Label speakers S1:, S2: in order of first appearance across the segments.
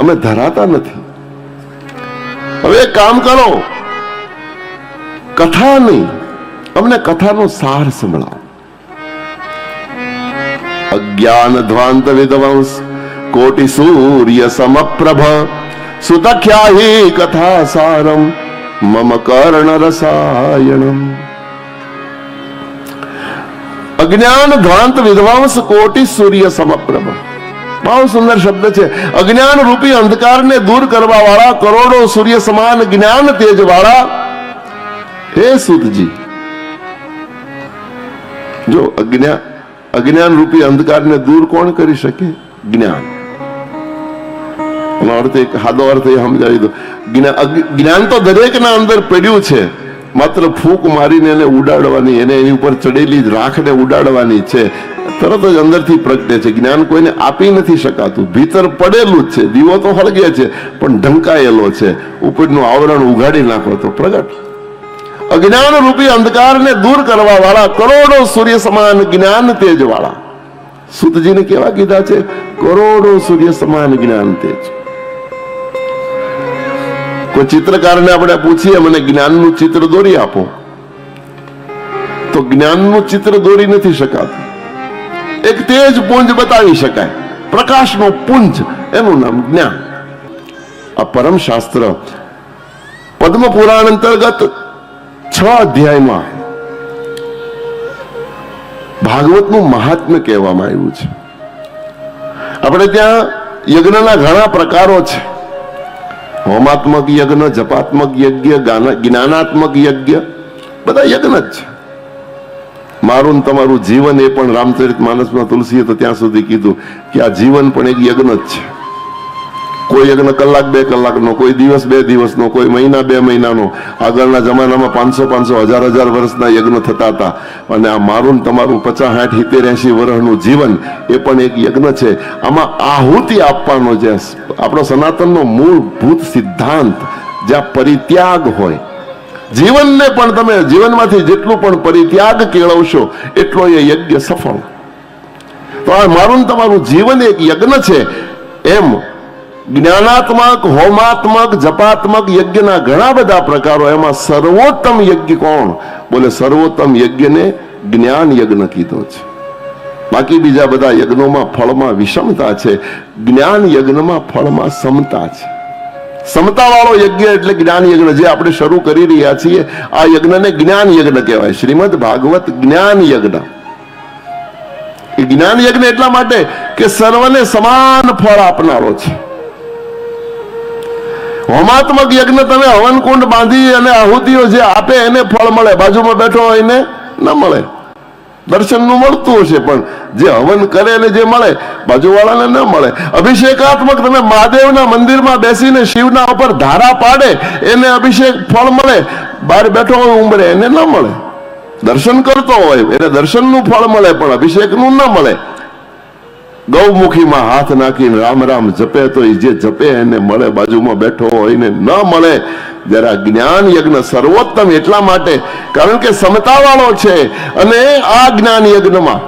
S1: અમે ધરાતા નથી. હવે કામ કરો. કથા નહીં, અમને કથાનો સાર સંભળાવો. અજ્ઞાન ધ્વાંત વિદ્વાંસ, કોટિ સૂર્ય સમપ્રભ, સુતખ્યાહી કથા સારમ, મમ કર્ણ રસાયણમ. અજ્ઞાન ધ્વાંત વિદ્વાંસ, કોટિ સૂર્ય સમપ્રભ. બહુ સુંદર શબ્દ છે. અજ્ઞાન રૂપી અંધકારને દૂર કરવા વાળા કરોડો સૂર્ય સમાન જ્ઞાન તેજ વાળા હે સુતજી. જો અજ્ઞાન અજ્ઞાન રૂપી અંધકારને દૂર કોણ કરી શકે? જ્ઞાન. એનો અર્થ એક સાદો અર્થ એ સમજાવી દો જ્ઞાન તો દરેકના અંદર પડ્યું છે. માત્ર ફૂંક મારીને એને ઉડાડવાની, એને એની ઉપર ચડેલી રાખને ઉડાડવાની છે. તરત જ અંદરથી પ્રગટે છે. જ્ઞાન કોઈને આપી નથી શકાતું. ભીતર પડેલું જ છે. દીવો તો હળગે છે, પણ ઢંકાયેલો છે. ઉપરનું આવરણ ઉઘાડી નાખો તો પ્રગટ. અજ્ઞાન રૂપી અંધકારને દૂર કરવા વાળા કરોડો સૂર્ય સમાન જ્ઞાન તેજ વાળા સુતજીને કેવા કીધા છે? કરોડો સૂર્ય સમાન જ્ઞાન તેજ. કોઈ ચિત્રકારને આપણે પૂછીએ, મને જ્ઞાનનું ચિત્ર દોરી આપો. તો જ્ઞાનનું ચિત્ર દોરી નથી શકાતું. એક તેજ પુંજ બતાવી શકાય. પ્રકાશનો પુંજ, એનું નામ જ્ઞાન. આ પરમ શાસ્ત્ર પદ્મ પુરાણ અંતર્ગત છ અધ્યાયમાં ભાગવતનું મહાત્મ્ય કહેવામાં આવ્યું છે. આપણે ત્યાં યજ્ઞના ઘણા પ્રકારો છે. હોમાત્મક યજ્ઞ, જપાત્મક યજ્ઞ જ્ઞાનાત્મક યજ્ઞ, બધા યજ્ઞ જ છે. મારું તમારું જીવન એ પણ રામચરિત માનસમાં તુલસીએ તો ત્યાં સુધી કીધું કે આ જીવન પણ એક યજ્ઞ જ છે. કોઈ યજ્ઞ કલાક, બે કલાકનો, કોઈ દિવસ, બે દિવસનો, કોઈ મહિના, બે મહિનાનો. આગળના જમાનામાં પાંચસો પાંચસો હજાર હજાર વર્ષના યજ્ઞ થતા હતા. અને આ મારું તમારું પચાસ, સાઠ, સિત્તેર એસી વર્ષનું જીવન એ પણ એક યજ્ઞ છે. આમાં આહુતિ આપવાનો જે આપણો સનાતનનો મૂળભૂત સિદ્ધાંત જ્યાં પરિત્યાગ હોય. જીવનને પણ તમે જીવનમાંથી જેટલું પણ પરિત્યાગ કેળવશો, એટલો એ યજ્ઞ સફળ. તો આ મારું તમારું જીવન એક યજ્ઞ છે. એમ જ્ઞાનાત્મક, હોમાત્મક, જપાત્મક યજ્ઞના ઘણા બધા પ્રકારો. એમાં સર્વોત્તમ યજ્ઞ કોણ? બોલે સર્વોત્તમ યજ્ઞને જ્ઞાન યજ્ઞ કીધો છે. બાકી બીજા બધા યજ્ઞોમાં ફળમાં વિષમતા છે. જ્ઞાન યજ્ઞમાં ફળમાં સમતા છે. સમતાવાળો યજ્ઞ એટલે જ્ઞાન યજ્ઞ જે આપણે શરૂ કરી રહ્યા છીએ, આ યજ્ઞને જ્ઞાન યજ્ઞ કહેવાય. શ્રીમદ ભાગવત જ્ઞાન યજ્ઞ. જ્ઞાન યજ્ઞ એટલા માટે કે સર્વને સમાન ફળ આપનારો છે. હોમાત્મક યજ્ઞ તમે હવનકુંડ બાંધી અને આહુતિઓ જે આપે એને ફળ મળે. બાજુમાં બેઠો હોય એને ન મળે. દર્શનનું મળતું હશે, પણ જે હવન કરે અને જે મળે, બાજુવાળાને ન મળે. અભિષેકાત્મક તમે મહાદેવના મંદિરમાં બેસીને શિવના ઉપર ધારા પાડે, એને અભિષેક ફળ મળે, બહાર બેઠો હોય ઉંમરે એને ન મળે. દર્શન કરતો હોય, એને દર્શનનું ફળ મળે, પણ અભિષેકનું ન મળે. ગૌમુખીમાં હાથ નાખીને રામ રામ જપે તો એ જે જપે એને મળે, બાજુમાં બેઠો હોય ને ન મળે. જ્યારે આ જ્ઞાન યજ્ઞ સર્વોત્તમ એટલા માટે, કારણ કે સમતાવાળો છે અને આ જ્ઞાન યજ્ઞમાં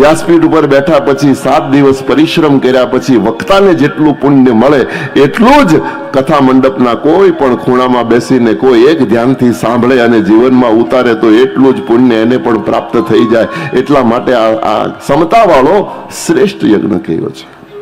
S1: વ્યાસપીઠ ઉપર બેઠા પછી સાત દિવસ પરિશ્રમ કર્યા પછી વક્તાને જેટલું પુણ્ય મળે, એટલું જ કથા મંડપના કોઈ પણ ખૂણામાં બેસીને કોઈ એક ધ્યાનથી સાંભળે અને જીવનમાં ઉતારે તો એટલું જ પુણ્ય એને પણ પ્રાપ્ત થઈ જાય. એટલા માટે આ સમતાવાળો શ્રેષ્ઠ યજ્ઞ કહ્યો છે.